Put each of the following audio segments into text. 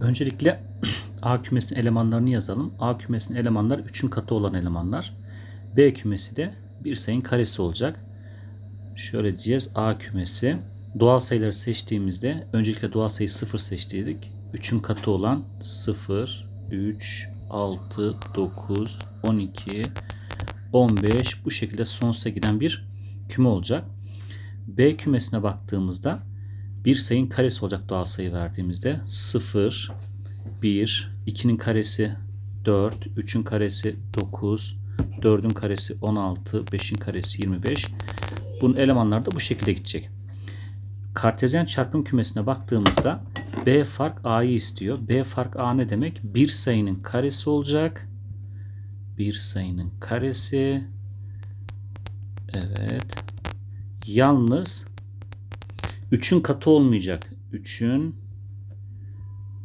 Öncelikle A kümesinin elemanlarını yazalım. A kümesinin elemanlar 3'ün katı olan elemanlar. B kümesi de bir sayının karesi olacak. Şöyle diyeceğiz. A kümesi doğal sayıları seçtiğimizde öncelikle doğal sayı 0 seçtiydik. 3'ün katı olan 0, 3, 6, 9, 12, 15 bu şekilde sonsuza giden bir küme olacak. B kümesine baktığımızda bir sayının karesi olacak doğal sayı verdiğimizde 0, 1, 2'nin karesi 4, 3'ün karesi 9, 4'ün karesi 16, 5'in karesi 25. Bunun elemanları da bu şekilde gidecek. Kartezyen çarpım kümesine baktığımızda B fark A'yı istiyor. B fark A ne demek? Bir sayının karesi olacak. Bir sayının karesi. Evet. Yalnız 3'ün katı olmayacak. 3'ün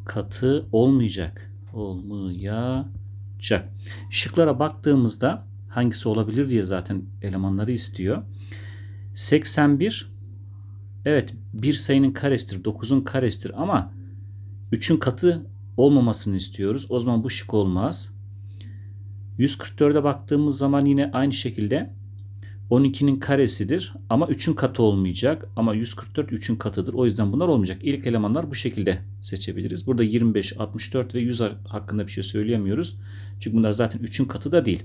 katı olmayacak. Olmayacak. Şıklara baktığımızda hangisi olabilir diye zaten elemanları istiyor. 81 evet bir sayının karesidir. 9'un karesidir ama 3'ün katı olmamasını istiyoruz. O zaman bu şık olmaz. 144'e baktığımız zaman yine aynı şekilde 12'nin karesidir ama 3'ün katı olmayacak. Ama 144 3'ün katıdır. O yüzden bunlar olmayacak. İlk elemanlar bu şekilde seçebiliriz. Burada 25, 64 ve 100 hakkında bir şey söyleyemiyoruz. Çünkü bunlar zaten 3'ün katı da değil.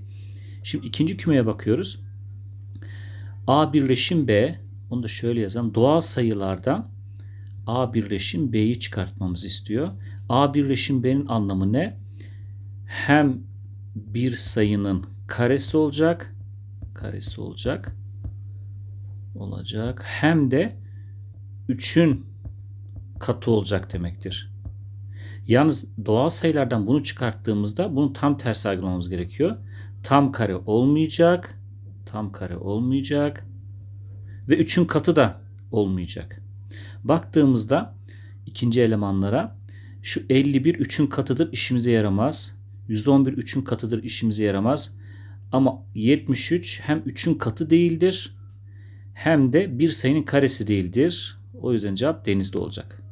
Şimdi ikinci kümeye bakıyoruz. A birleşim B. Onu da şöyle yazalım. Doğal sayılardan A birleşim B'yi çıkartmamızı istiyor. A birleşim B'nin anlamı ne? Hem bir sayının karesi olacak karesi olacak. Olacak. Hem de 3'ün katı olacak demektir. Yalnız doğal sayılardan bunu çıkarttığımızda bunu tam tersi algılamamız gerekiyor. Tam kare olmayacak. Tam kare olmayacak. Ve 3'ün katı da olmayacak. Baktığımızda ikinci elemanlara şu 51 3'ün katıdır işimize yaramaz. 111 3'ün katıdır işimize yaramaz. Ama 73 hem 3'ün katı değildir hem de bir sayının karesi değildir. O yüzden cevap denizde olacak.